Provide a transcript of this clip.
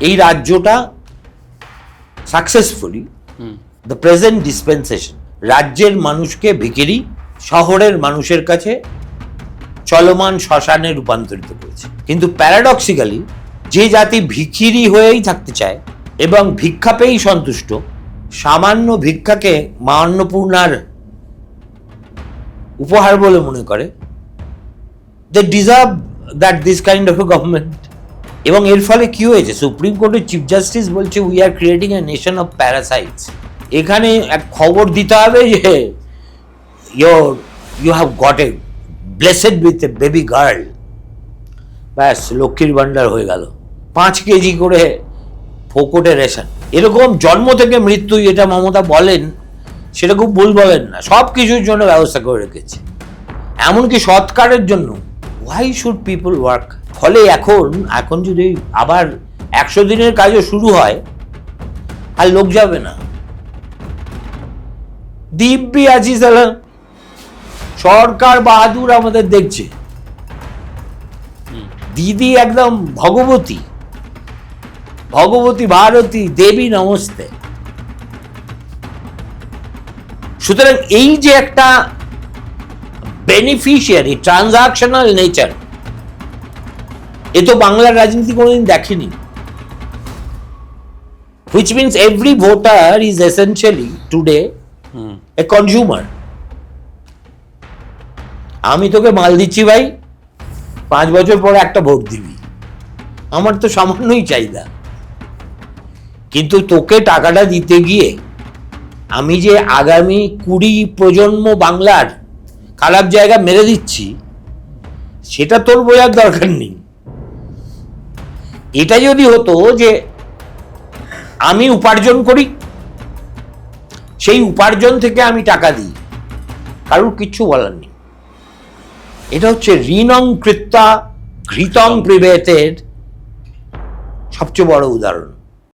এই রাজ্যটা successfully the present dispensation রাজ্যের মানুষকে ভিকিরি শহরের মানুষের কাছে চলমান শ্মশানে রূপান্তরিত করেছে। কিন্তু প্যারাডক্সিক্যালি যে জাতি ভিখিরি হয়েই থাকতে চায় এবং ভিক্ষা পেয়েই সন্তুষ্ট সামান্য ভিক্ষাকে মা অন্নপূর্ণার উপহার বলে মনে করে they deserve that this kind of a government এবং এর ফলে কি হয়েছে? সুপ্রিম কোর্টের চিফ জাস্টিস বলছে we are creating a nation of parasites এখানে এক খবর দিতে হবে যে your you have got a blessed with a baby girl ব্যাস, লক্ষ্মীর ভাণ্ডার হয়ে গেল। পাঁচ কেজি করে ফোকটে রেশন। এরকম জন্ম থেকে মৃত্যু এটা মমতা বলেন, সেটা খুব ভুল বলেন না। সব কিছুর জন্য ব্যবস্থা করে রেখেছে। এমনকি সৎকারের জন্য ওয়াই শুড পিপল ওয়ার্ক ফলে এখন এখন যদি আবার একশো দিনের কাজও শুরু হয়, আর লোক যাবে না। দিব্যি আছি তাহলে সরকার বাহাদুর আমাদের দেখছে। দিদি একদম ভগবতী ভগবতী ভারতী, দেবী নমস্তে। সুতরাং এই যে একটা বেনিফিশিয়ারি ট্রানজাকশনাল নেচার এ তো বাংলার রাজনীতি কোনোদিন দেখেনি। Which means every voter is essentially today a consumer আমি তোকে মাল দিচ্ছি ভাই পাঁচ বছর পরে একটা ভোট দিবি। আমার তো সামান্যই চাহিদা। কিন্তু তোকে টাকাটা দিতে গিয়ে আমি যে আগামী কুড়ি প্রজন্ম বাংলার খারাপ জায়গা মেরে দিচ্ছি সেটা তোর বোঝার দরকার নেই। এটা যদি হতো যে আমি উপার্জন করি, সেই উপার্জন থেকে আমি টাকা দিই, কারুর কিচ্ছু বলার নেই। এটা হচ্ছে ঋণং কৃত্তা ঘৃতং প্রিবেতের সবচেয়ে বড় উদাহরণ।